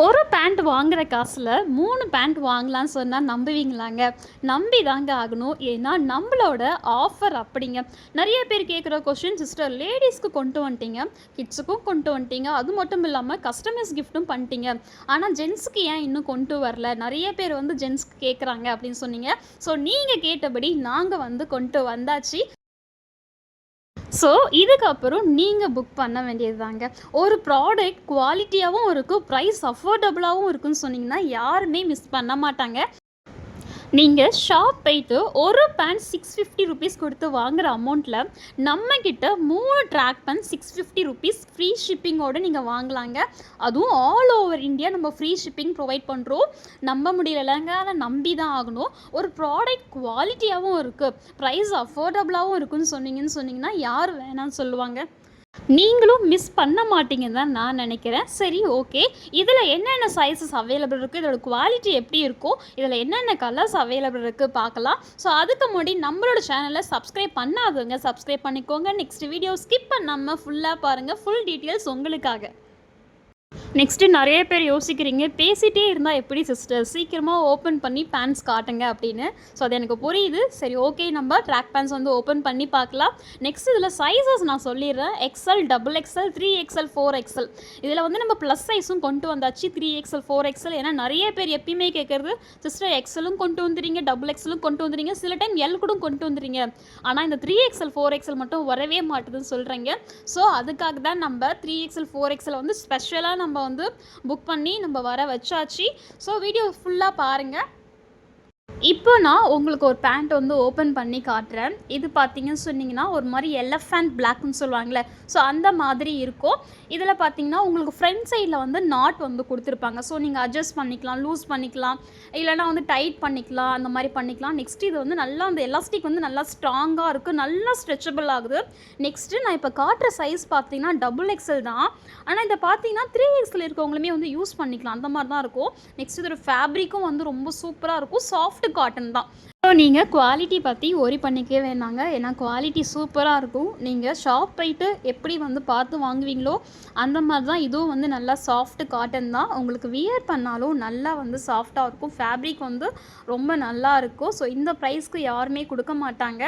ஒரு பேண்ட் வாங்குற காசில் மூணு பேண்ட் வாங்கலாம்னு சொன்னால் நம்புவீங்களாங்க? நம்பி தாங்க ஆகணும். ஏன்னா நம்மளோட ஆஃபர் அப்படிங்க. நிறைய பேர் கேட்குற கொஷின் சிஸ்டர் லேடிஸ்க்கு கொண்டு வந்துட்டீங்க. கிட்ஸுக்கும் கொண்டு வந்துட்டீங்க. அது மட்டும் இல்லாமல் கஸ்டமர்ஸ் கிஃப்ட்டும் பண்ணிட்டீங்க. ஆனால் ஜென்ஸுக்கு ஏன் இன்னும் கொண்டு வரல? நிறைய பேர் வந்து ஜென்ஸ்க்கு கேட்குறாங்க அப்படின்னு சொன்னீங்க. ஸோ நீங்கள் கேட்டபடி நாங்கள் வந்து கொண்டு வந்தாச்சு. ஸோ இதுக்கப்புறம் நீங்கள் புக் பண்ண வேண்டியது தாங்க ஒரு ப்ராடக்ட் குவாலிட்டியாகவும் இருக்கும் ப்ரைஸ் அஃபோர்டபுளாகவும் இருக்குன்னு சொன்னீங்கன்னா யாருமே மிஸ் பண்ண மாட்டாங்க. நீங்கள் ஷாப் போயிட்டு ஒரு பேண்ட் சிக்ஸ் ஃபிஃப்டி ருபீஸ் கொடுத்து வாங்குகிற அமௌண்ட்டில் நம்மக்கிட்ட மூணு track pant six fifty rupees free ஷிப்பிங்கோடு நீங்கள் வாங்கலாங்க. அதுவும் ஆல் ஓவர் இந்தியா நம்ம ஃப்ரீ ஷிப்பிங் ப்ரொவைட் பண்ணுறோம் நம்ப முடியலைங்க அதை நம்பி தான் ஆகணும். ஒரு ப்ராடக்ட் குவாலிட்டியாகவும் இருக்குது ப்ரைஸ் அஃபோர்டபுளாகவும் இருக்குன்னு சொன்னீங்கன்னு சொன்னீங்கன்னா யார் வேணாம்னு சொல்லுவாங்க. நீங்களும் மிஸ் பண்ண மாட்டீங்கன்னு தான் நான் நினைக்கிறேன். சரி ஓகே இதில் என்னென்ன சைஸஸ் அவைலபிள் இருக்குது இதோட குவாலிட்டி எப்படி இருக்கும் இதில் என்னென்ன கலர்ஸ் அவைலபிள் இருக்குது பார்க்கலாம். ஸோ அதுக்கு முன்னாடி நம்மளோட சேனலை சப்ஸ்கிரைப் பண்ணாதவங்க சப்ஸ்கிரைப் பண்ணிக்கோங்க. நெக்ஸ்ட் வீடியோ ஸ்கிப் பண்ணாமல் ஃபுல்லாக பாருங்கள் ஃபுல் டீட்டெயில்ஸ் உங்களுக்காக. நெக்ஸ்ட்டு நிறைய பேர் யோசிக்கிறீங்க. பேசிகிட்டே இருந்தால் எப்படி சிஸ்டர் சீக்கிரமாக ஓப்பன் பண்ணி பேண்ட்ஸ் காட்டுங்க அப்படின்னு. ஸோ அது எனக்கு புரியுது. சரி ஓகே நம்ம ட்ராக் பேண்ட்ஸ் வந்து ஓப்பன் பண்ணி பார்க்கலாம். நெக்ஸ்ட் இதில் சைஸஸ் நான் சொல்லிடுறேன். XL double XL three XL four XL இதில் வந்து நம்ம ப்ளஸ் சைஸும் கொண்டு வந்தாச்சு. த்ரீ எக்ஸல் ஃபோர் எக்ஸல் ஏன்னா நிறைய பேர் எப்பயுமே கேட்குறது சிஸ்டர் எக்ஸலும் கொண்டு வந்துறீங்க டபுள் எக்ஸலும் கொண்டு வந்துறீங்க. சில டைம் எல் கூட கொண்டு வந்துறீங்க. ஆனால் இந்த த்ரீ எக்ஸல் ஃபோர் எக்ஸல் மட்டும் வரவே மாட்டுதுன்னு சொல்கிறீங்க ஸோ அதுக்காக தான் நம்ம த்ரீ எக்ஸல் ஃபோர் எக்ஸல் வந்து ஸ்பெஷலாக நம்ம வந்து புக் பண்ணி நம்ம வர வச்சாச்சு. ஸோ வீடியோ ஃபுல்லாக பாருங்கள் இப்போ நான் உங்களுக்கு ஒரு பேண்ட் வந்து ஓப்பன் பண்ணி காட்டுறேன். இது பார்த்தீங்கன்னு சொன்னீங்கன்னா ஒரு மாதிரி எலஃபேண்ட் பிளாக்னு சொல்லுவாங்களே ஸோ அந்த மாதிரி இருக்கும். இதில் பார்த்தீங்கன்னா உங்களுக்கு ஃப்ரண்ட் சைடில் வந்து நாட் வந்து கொடுத்துருப்பாங்க. ஸோ நீங்கள் அட்ஜஸ்ட் பண்ணிக்கலாம் லூஸ் பண்ணிக்கலாம். இல்லைனா வந்து டைட் பண்ணிக்கலாம் அந்த மாதிரி பண்ணிக்கலாம். நெக்ஸ்ட் இது வந்து நல்லா அந்த எலாஸ்டிக் வந்து நல்லா ஸ்ட்ராங்காக இருக்குது நல்லா ஸ்ட்ரெச்சபிள் ஆகுது. நெக்ஸ்ட்டு நான் இப்போ காட்டுற சைஸ் பார்த்தீங்கன்னா டபுள் எக்ஸல் தான். ஆனால் இதை பார்த்தீங்கன்னா த்ரீ எக்ஸல் இருக்கவங்களுமே வந்து யூஸ் பண்ணிக்கலாம். அந்த மாதிரி தான் இருக்கும். நெக்ஸ்ட் இதோட ஃபேப்ரிக்கும் வந்து ரொம்ப சூப்பராக இருக்கும். சாஃப்ட் காட்டன் தான். ஸோ நீங்கள் குவாலிட்டி பற்றி ஒரி பண்ணிக்கவே வேணாங்க. ஏன்னா குவாலிட்டி சூப்பராக இருக்கும். நீங்கள் ஷாப் போயிட்டு எப்படி வந்து பார்த்து வாங்குவீங்களோ அந்த மாதிரி தான் இதுவும் வந்து நல்லா சாஃப்ட் காட்டன் தான். உங்களுக்கு வியர் பண்ணாலும் நல்லா வந்து சாஃப்டாக இருக்கும். ஃபேப்ரிக் வந்து ரொம்ப நல்லா இருக்கும். ஸோ இந்த ப்ரைஸ்க்கு யாருமே கொடுக்க மாட்டாங்க.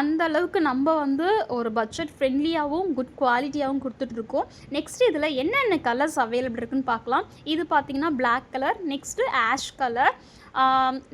அந்த அளவுக்கு நம்ம வந்து ஒரு பட்ஜெட் ஃப்ரெண்ட்லியாகவும் குட் குவாலிட்டியாகவும் கொடுத்துட்ருக்கோம். நெக்ஸ்ட் இதில் என்னென்ன கலர்ஸ் அவைலபிள் இருக்குன்னு பார்க்கலாம். இது பார்த்தீங்கன்னா black colour next ash colour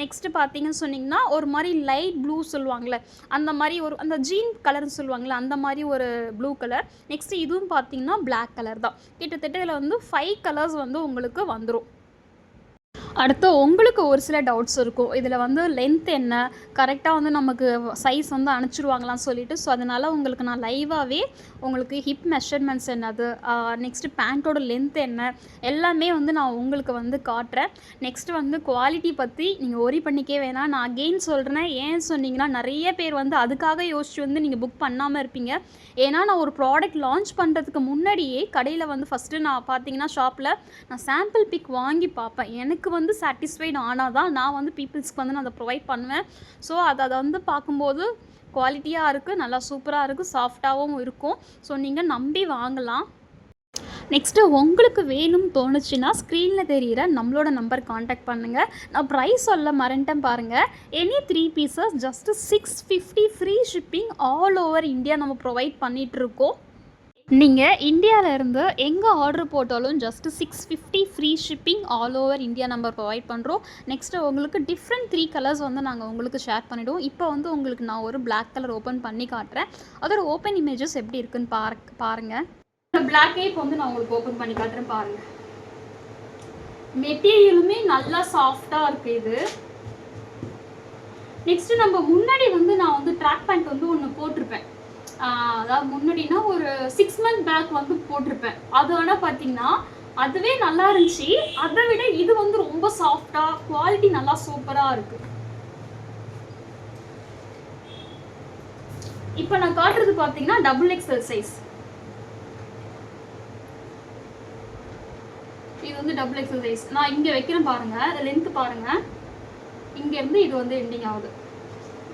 next பார்த்தீங்கன்னு சொன்னிங்கன்னா ஒரு மாதிரி லைட் ப்ளூ சொல்லுவாங்கள்ல அந்த மாதிரி ஒரு அந்த ஜீன் கலர்னு சொல்லுவாங்கள்ல அந்த மாதிரி ஒரு ப்ளூ கலர் நெக்ஸ்ட்டு இதுவும் பார்த்தீங்கன்னா பிளாக் கலர் தான். கிட்டத்தட்ட இதில் வந்து ஃபைவ் கலர்ஸ் வந்து உங்களுக்கு வந்துடும் அடுத்து உங்களுக்கு ஒரு சில டவுட்ஸ் இருக்கும். இதில் வந்து லென்த் என்ன? கரெக்டாக வந்து நமக்கு சைஸ் வந்து அனுப்பிச்சிடுவாங்களான்னு சொல்லிட்டு ஸோ அதனால் உங்களுக்கு நான் லைவாகவே உங்களுக்கு ஹிப் மெஷர்மெண்ட்ஸ் என்னது நெக்ஸ்ட்டு பேண்ட்டோட லென்த் என்ன எல்லாமே வந்து நான் உங்களுக்கு வந்து காட்டுறேன். நெக்ஸ்ட்டு வந்து குவாலிட்டி பற்றி நீங்கள் ஒரி பண்ணிக்கவே வேணாம். நான் அகெயின் சொல்கிறேன் ஏன் சொன்னீங்கன்னா நிறைய பேர் வந்து அதுக்காக யோசிச்சு வந்து நீங்கள் புக் பண்ணாமல் இருப்பீங்க. ஏன்னா நான் ஒரு ப்ராடக்ட் லான்ச் பண்ணுறதுக்கு முன்னாடியே கடையில் வந்து ஃபஸ்ட்டு நான் பார்த்தீங்கன்னா ஷாப்பில் நான் சாம்பிள் பிக் வாங்கி பார்ப்பேன். எனக்கு வந்து வந்து சாட்டிஸ்ஃபைட் ஆனால் தான் நான் வந்து பீப்புள்ஸ்க்கு வந்து நான் அதை ப்ரொவைட் பண்ணுவேன். ஸோ அதை அதை வந்து பார்க்கும்போது குவாலிட்டியாக இருக்குது நல்லா சூப்பராக இருக்குது சாஃப்டாகவும் இருக்கும். ஸோ நீங்கள் நம்பி வாங்கலாம். நெக்ஸ்ட்டு உங்களுக்கு வேணும் தோணுச்சுன்னா ஸ்க்ரீனில் தெரிகிற நம்மளோட நம்பர் காண்டாக்ட் பண்ணுங்கள் நான் ப்ரைஸ் சொல்ல மறந்துட்டேன் பாருங்கள் any three pieces just six fifty free shipping all over India நம்ம ப்ரொவைட் பண்ணிகிட்ருக்கோம் நீங்கள் இந்தியாவிலேருந்து எங்கே ஆர்டர் போட்டாலும் just six fifty free shipping all over India number provide பண்ணுறோம் நெக்ஸ்ட்டு உங்களுக்கு டிஃப்ரெண்ட் த்ரீ கலர்ஸ் வந்து நாங்கள் உங்களுக்கு ஷேர் பண்ணிவிடுவோம் இப்போ வந்து உங்களுக்கு நான் ஒரு பிளாக் கலர் ஓப்பன் பண்ணி காட்டுறேன். அதோட ஓப்பன் இமேஜஸ் எப்படி இருக்குன்னு பார் பாருங்கள் பிளாக்கே இப்போ வந்து நான் உங்களுக்கு ஓப்பன் பண்ணி காட்டுறேன் பாருங்கள் மெட்டீரியலுமே நல்லா சாஃப்டாக இருக்குது இது. நெக்ஸ்ட்டு நம்ம முன்னாடி வந்து நான் வந்து ட்ராக் பேண்ட் வந்து ஒன்று போட்டிருப்பேன். அதாவது முன்னாடினா ஒரு சிக்ஸ் மந்த் பேக் வந்து போட்டிருப்பேன். அது ஆனால் பார்த்தீங்கன்னா அதுவே நல்லா இருந்துச்சு. அதை விட இது வந்து ரொம்ப சாஃப்டாக குவாலிட்டி நல்லா சூப்பராக இருக்கு. இப்போ நான் காட்டுறது பார்த்தீங்கன்னா டபுள் எக்ஸ்எல் சைஸ் இது வந்து டபுள் எக்ஸ்எல் சைஸ் நான் இங்கே வைக்கிறேன் பாருங்க. லென்த் பாருங்க. இங்கேருந்து இது வந்து எண்டிங் ஆகுது.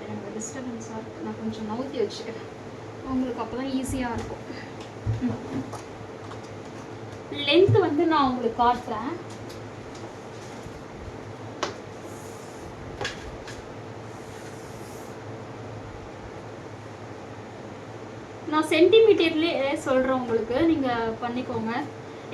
எனக்கு டிஸ்டர்பன்ஸாக இருக்குது நான் கொஞ்சம் நவுத்தி வச்சுக்கிறேன். உங்களுக்கு அப்போ தான் ஈஸியாக இருக்கும். லென்த் வந்து நான் உங்களுக்கு காட்டுறேன். நான் சென்டிமீட்டர்லேயே சொல்கிறேன் உங்களுக்கு நீங்கள் பண்ணிக்கோங்க.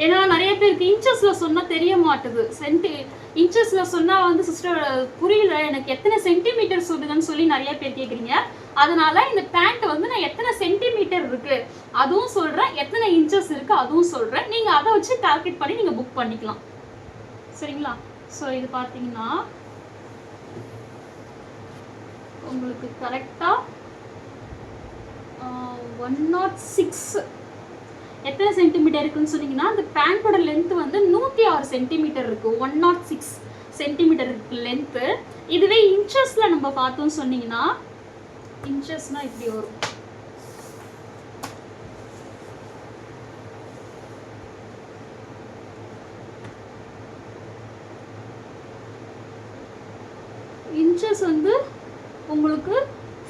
ஏன்னா நிறைய பேருக்கு இன்ச்சஸில் சொன்னால் தெரிய மாட்டுது. சென்டி இன்ச்சஸில் சொன்னால் வந்து சிஸ்டர் புரியல. எனக்கு எத்தனை சென்டிமீட்டர் சொல்லுங்கன்னு சொல்லி நிறைய பேர் கேட்குறீங்க அதனால இந்த பேண்ட் வந்து நான் எத்தனை சென்டிமீட்டர் இருக்கு? அதுவும் சொல்கிறேன் எத்தனை இன்ச்சஸ் இருக்கு? அதுவும் சொல்கிறேன் நீங்கள் அதை வச்சு கால்குலேட் பண்ணி நீங்கள் புக் பண்ணிக்கலாம். சரிங்களா? ஸோ இது பார்த்தீங்கன்னா உங்களுக்கு கரெக்டாக ஒன் நாட் சிக்ஸ் எத்தனை சென்டிமீட்டர் இருக்குன்னு சொன்னீங்கன்னா அந்த பேண்ட்டோட லென்த் வந்து நூற்றி ஆறு சென்டிமீட்டர் இருக்குது ஒன் நாட் சிக்ஸ் சென்டிமீட்டர் இருக்கு லென்த்து இதுவே இன்ச்சஸில் நம்ம பார்த்தோம்னு சொன்னீங்கன்னா இன்ச்சஸ்னால் இப்படி வரும். இன்ச்சஸ் வந்து உங்களுக்கு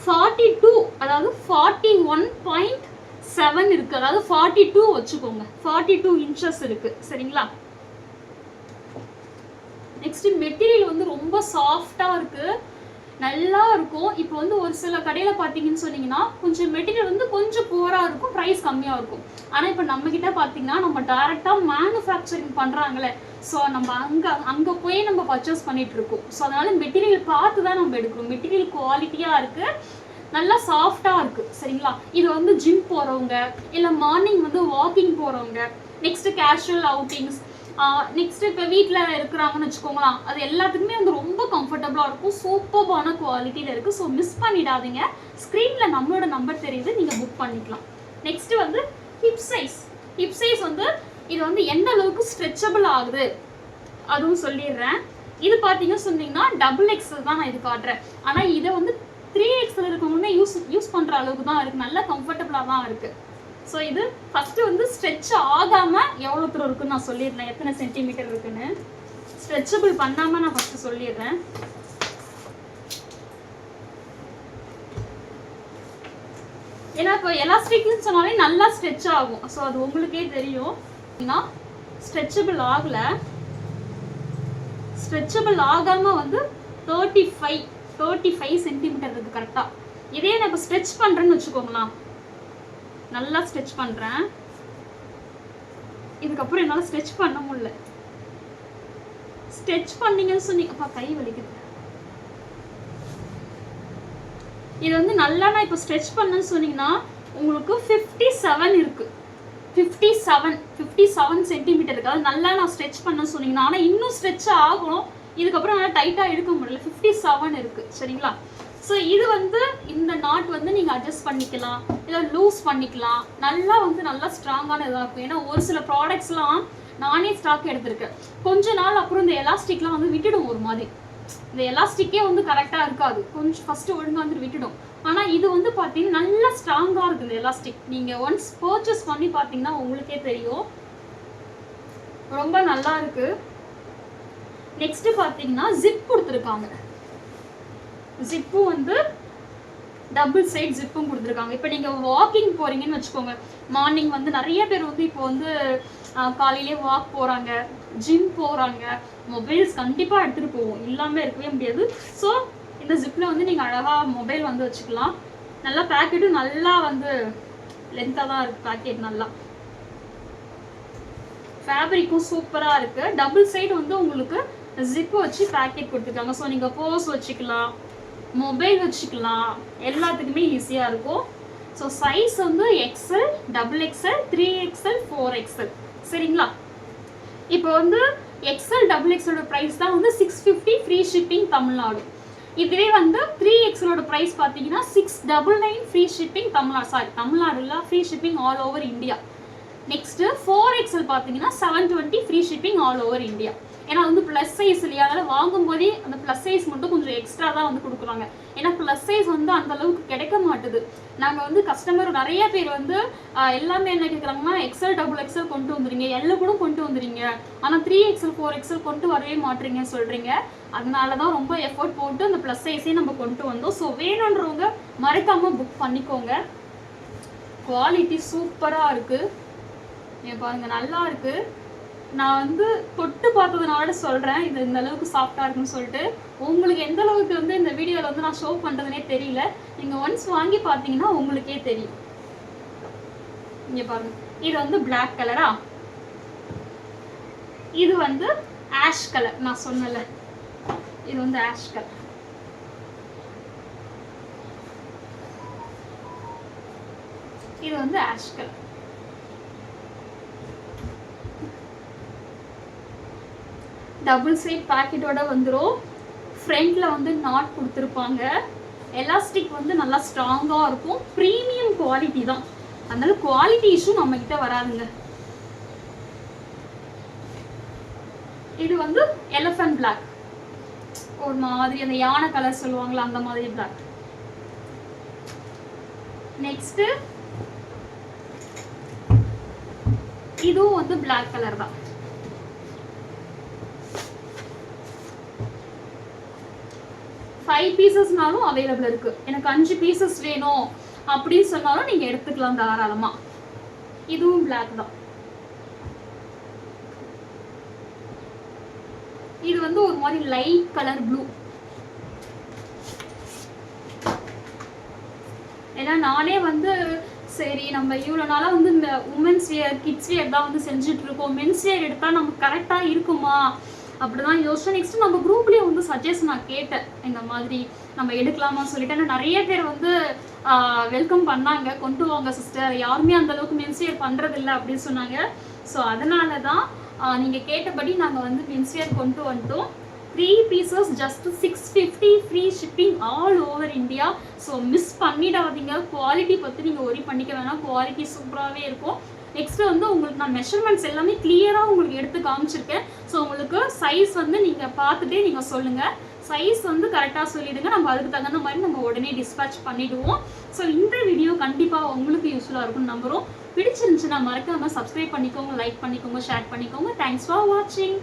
ஃபார்ட்டி டூ அதாவது ஃபார்ட்டி ஒன் பாயிண்ட் செவன் இருக்கு. அதாவது ஃபார்ட்டி டூ வச்சுக்கோங்க. ஃபார்ட்டி டூ இன்ச்சஸ் இருக்கு. சரிங்களா? நெக்ஸ்ட் மெட்டீரியல் வந்து ரொம்ப சாஃப்டா இருக்கு. நல்லா இருக்கும். இப்போ வந்து ஒரு சில கடையில் பார்த்தீங்கன்னு சொன்னீங்கன்னா கொஞ்சம் மெட்டீரியல் வந்து கொஞ்சம் புவராக இருக்கும் ப்ரைஸ் கம்மியாக இருக்கும். ஆனால் இப்போ நம்மக்கிட்ட பார்த்தீங்கன்னா நம்ம டேரெக்டாக மேனுஃபேக்சரிங் பண்ணுறாங்களே ஸோ நம்ம அங்கே அங்கே போய் நம்ம பர்ச்சேஸ் பண்ணிகிட்டு இருக்கோம். ஸோ அதனால் மெட்டீரியல் பார்த்து தான் நம்ம எடுக்கிறோம் மெட்டீரியல் குவாலிட்டியாக இருக்குது நல்லா சாஃப்டாக இருக்கு சரிங்களா? இது வந்து ஜிம் போகிறவங்க இல்லை மார்னிங் வந்து வாக்கிங் போகிறவங்க நெக்ஸ்ட்டு கேஷுவல் அவுட்டிங்ஸ் நெக்ஸ்ட் இப்போ வீட்டில் இருக்கிறாங்கன்னு வச்சுக்கோங்களேன் அது எல்லாத்துக்குமே வந்து ரொம்ப கம்ஃபர்டபுளாக இருக்கும் சூப்பர்பான குவாலிட்டியில் இருக்குது ஸோ மிஸ் பண்ணிடாதீங்க. ஸ்க்ரீனில் நம்மளோட நம்பர் தெரியுது நீங்கள் புக் பண்ணிக்கலாம். நெக்ஸ்ட்டு வந்து ஹிப் சைஸ் ஹிப் சைஸ் வந்து இது வந்து எந்த அளவுக்கு ஸ்ட்ரெச்சபிள் ஆகுது? அதுவும் சொல்லிடுறேன். இது பார்த்தீங்கன்னா சொன்னீங்கன்னா டபுள் எக்ஸல் தான் நான் இது காட்டுறேன். ஆனால் இதை வந்து த்ரீ எக்ஸில் இருக்கவங்களுமே யூஸ் யூஸ் பண்ணுற அளவுக்கு தான் இருக்குது நல்லா கம்ஃபர்டபுளாக தான் இருக்குது ஸோ இது ஃபஸ்ட்டு வந்து ஸ்ட்ரெச் ஆகாமல் எவ்வளோ தூரம் இருக்குன்னு நான் சொல்லிடுறேன். எத்தனை சென்டிமீட்டர் இருக்குன்னு. ஸ்ட்ரெச்சபிள் பண்ணாமல் நான் ஃபஸ்ட்டு சொல்லிடுறேன். ஏன்னா இப்போ எலாஸ்டிக்னு சொன்னாலே நல்லா ஸ்ட்ரெச் ஆகும். ஸோ அது உங்களுக்கே தெரியும். ஸ்ட்ரெச்சபிள் ஆகலை. ஸ்ட்ரெச்சபிள் ஆகாமல் வந்து thirty five thirty five centimetre இருக்குது கரெக்டாக இதே நான் இப்போ ஸ்ட்ரெச் பண்ணுறேன்னு வச்சுக்கோங்களேன். நல்லா ஸ்ட்ரெச் பண்ணுறேன் இதுக்கப்புறம் என்னால் ஸ்ட்ரெச் பண்ண முடியல. ஸ்ட்ரெச் பண்ணீங்கன்னு சொன்னீங்கப்பா கை வலிக்குது. இது வந்து நல்லா நான் இப்போ ஸ்ட்ரெச் பண்ணேன்னு சொன்னீங்கன்னா உங்களுக்கு ஃபிஃப்டி செவன் இருக்கு. Fifty seven fifty seven centimetre இருக்குது அது நல்லா நான் ஸ்ட்ரெச் பண்ணேன்னு சொன்னீங்கன்னா ஆனால் இன்னும் ஸ்ட்ரெச் ஆகும் இதுக்கப்புறம் நல்லா டைட்டாக எடுக்க முடியல. ஃபிஃப்டி செவன் இருக்குது சரிங்களா? ஸோ இது வந்து இந்த நாட் வந்து நீங்கள் அட்ஜஸ்ட் பண்ணிக்கலாம். இல்லை லூஸ் பண்ணிக்கலாம். நல்லா வந்து நல்லா ஸ்ட்ராங்கான இதாக இருக்கும். ஏன்னா ஒரு சில ப்ராடக்ட்ஸ்லாம் நானே ஸ்டாக் எடுத்திருக்கேன். கொஞ்ச நாள் அப்புறம் இந்த எலாஸ்டிக்லாம் வந்து விட்டுடும் ஒரு மாதிரி. இந்த எலாஸ்டிக்கே வந்து கரெக்டாக இருக்காது. கொஞ்சம் ஃபஸ்ட்டு ஒழுங்காக வந்து விட்டுடும். ஆனால் இது வந்து பார்த்தீங்கன்னா நல்லா ஸ்ட்ராங்காக இருக்குது இந்த எலாஸ்டிக் நீங்கள் ஒன்ஸ் பர்ச்சேஸ் பண்ணி பார்த்தீங்கன்னா உங்களுக்கே தெரியும். ரொம்ப நல்லா இருக்குது நெக்ஸ்ட் பார்த்தீங்கன்னா ஜிப் கொடுத்துருக்காங்க. ஜிப்பும் வந்து டபுள் சைட் ஜிப்பும் கொடுத்துருக்காங்க. இப்போ நீங்கள் வாக்கிங் போகிறீங்கன்னு வச்சுக்கோங்க. மார்னிங் வந்து நிறைய பேர் வந்து இப்போ வந்து காலையிலே வாக் போகிறாங்க ஜிம் போகிறாங்க மொபைல்ஸ் கண்டிப்பாக எடுத்துகிட்டு போவோம். இல்லாமல் இருக்கவே முடியாது. ஸோ இந்த ஜிப்பில் வந்து நீங்கள் அழகாக மொபைல் வந்து வச்சுக்கலாம். நல்லா பேக்கெட்டும் நல்லா வந்து லென்த்தாக தான் இருக்குது பேக்கெட் நல்லா. ஃபேப்ரிக்கும் சூப்பராக இருக்குது டபுள் சைடு வந்து உங்களுக்கு ஜிப்பு வச்சு பேக்கெட் கொடுத்துருக்காங்க. ஸோ நீங்கள் போஸ் வச்சுக்கலாம் மொபைல் வச்சுக்கலாம். எல்லாத்துக்குமே ஈஸியாக இருக்கும். ஸோ சைஸ் வந்து XL double XL three XL four XL சரிங்களா? இப்போ வந்து எக்ஸல் டபுள் எக்ஸலோட ப்ரைஸ் தான் வந்து six fifty free shipping Tamil Nadu. இதுவே வந்து த்ரீ எக்ஸலோட ப்ரைஸ் பார்த்தீங்கன்னா six double nine free shipping Tamil Nadu. Sorry தமிழ்நாடுல free shipping all over India next four XL பார்த்தீங்கன்னா seven twenty free shipping all over India ஏன்னா வந்து plus size இல்லையா? அதனால் வாங்கும்போதே அந்த ப்ளஸ் சைஸ் மட்டும் கொஞ்சம் எக்ஸ்ட்ரா தான் வந்து கொடுக்குறாங்க. ஏன்னா ப்ளஸ் சைஸ் வந்து அந்த அளவுக்கு கிடைக்க மாட்டுது. நாங்கள் வந்து கஸ்டமர் நிறைய பேர் வந்து எல்லாமே என்ன கேட்குறாங்கன்னா எக்ஸல் டபுள் எக்ஸல் கொண்டு வந்துருங்க. எல்ல கூட கொண்டு வந்துறீங்க ஆனால் த்ரீ எக்ஸல் ஃபோர் எக்ஸல் கொண்டு வரவே மாட்டீங்க சொல்கிறீங்க அதனால தான் ரொம்ப எஃபோர்ட் போட்டு அந்த ப்ளஸ் சைஸே நம்ம கொண்டு வந்தோம். ஸோ வேணுன்றவங்க மறக்காமல் புக் பண்ணிக்கோங்க. குவாலிட்டி சூப்பராக இருக்குது இங்க பாருங்க நல்லா இருக்கு. நான் வந்து தொட்டு பார்த்ததுனால சொல்கிறேன் இது இந்த அளவுக்கு சாஃப்டாக இருக்குன்னு சொல்லிட்டு. உங்களுக்கு எந்த அளவுக்கு வந்து இந்த வீடியோவில் வந்து நான் ஷோ பண்றதுனே தெரியல. நீங்கள் ஒன்ஸ் வாங்கி பார்த்தீங்கன்னா உங்களுக்கே தெரியும். இங்கே பாருங்க. இது வந்து பிளாக் கலரா இது வந்து ஆஷ் கலர் நான் சொன்னல இது வந்து ஆஷ் கலர் இது வந்து ஆஷ் கலர் டபுள் சைட் பாக்கெட்டோட வந்துடும் ஃப்ரண்டில் வந்து நாட் கொடுத்துருப்பாங்க. எலாஸ்டிக் வந்து நல்லா ஸ்ட்ராங்காக இருக்கும். ப்ரீமியம் குவாலிட்டி தான். அதனால குவாலிட்டி இஷ்யூ நம்மக்கிட்ட வராதுங்க. இது வந்து எலஃபண்ட் பிளாக் ஒரு மாதிரி அந்த யானை கலர் சொல்லுவாங்களா அந்த மாதிரி பிளாக் நெக்ஸ்ட் இதுவும் வந்து பிளாக் கலர் தான். ஃபைவ் பீசஸ்னாலும் அவைலபிள் இருக்கு. எனக்கு அஞ்சு பீசஸ் வேணும் அப்படின்னு சொன்னாலும் நீங்க எடுத்துக்கலாம் தாராளமா. இதுவும் பிளாக் தான். இது வந்து ஒரு மாதிரி லைட் கலர் ப்ளூ ஏன்னா நானே வந்து சரி நம்ம இவ்வளோ நாளாக வந்து இந்த உமன்ஸ் வியர் கிட்ஸ் வியர் தான் வந்து செஞ்சுட்டு இருக்கோம். மென்ஸ் வியர் எடுத்தால் நமக்கு கரெக்டாக இருக்குமா? அப்படிதான் யோசிச்சேன். நெக்ஸ்ட் நம்ம குரூப்லேயே வந்து சஜஷன் நான் கேட்டேன். இந்த மாதிரி நம்ம எடுக்கலாமா சொல்லிட்டு. ஏன்னா நிறைய பேர் வந்து வெல்கம் பண்ணாங்க. கொண்டு வாங்க சிஸ்டர் யாருமே அந்த அளவுக்கு மென்சியர் வியர் பண்ணுறது இல்லை அப்படின்னு சொன்னாங்க. ஸோ அதனால தான் நீங்கள் கேட்டபடி நாங்கள் வந்து மென்சியர் கொண்டு வந்துட்டோம். Three pieces just six fifty free shipping all over India so miss பண்ணிடாதீங்க. குவாலிட்டி பற்றி நீங்கள் ஒரி பண்ணிக்க வேணாம். குவாலிட்டி சூப்பராகவே இருக்கும். நெக்ஸ்ட்டு வந்து உங்களுக்கு நான் மெஷர்மெண்ட்ஸ் எல்லாமே கிளியராக உங்களுக்கு எடுத்து காமிச்சிருக்கேன். ஸோ உங்களுக்கு சைஸ் வந்து நீங்கள் பார்த்துட்டே நீங்கள் சொல்லுங்கள் சைஸ் வந்து கரெக்டாக சொல்லிடுங்க. நம்ம அதுக்கு தகுந்த மாதிரி நம்ம உடனே டிஸ்பேச் பண்ணிவிடுவோம் ஸோ இந்த வீடியோ கண்டிப்பாக உங்களுக்கு யூஸ்ஃபுல்லாக இருக்கும்னு நம்புகிறோம் பிடிச்சிருந்துச்சுன்னா மறக்காமல் சப்ஸ்கிரைப் பண்ணிக்கோங்க லைக் பண்ணிக்கோங்க ஷேர் பண்ணிக்கோங்க. தேங்க்ஸ் ஃபார் வாட்சிங்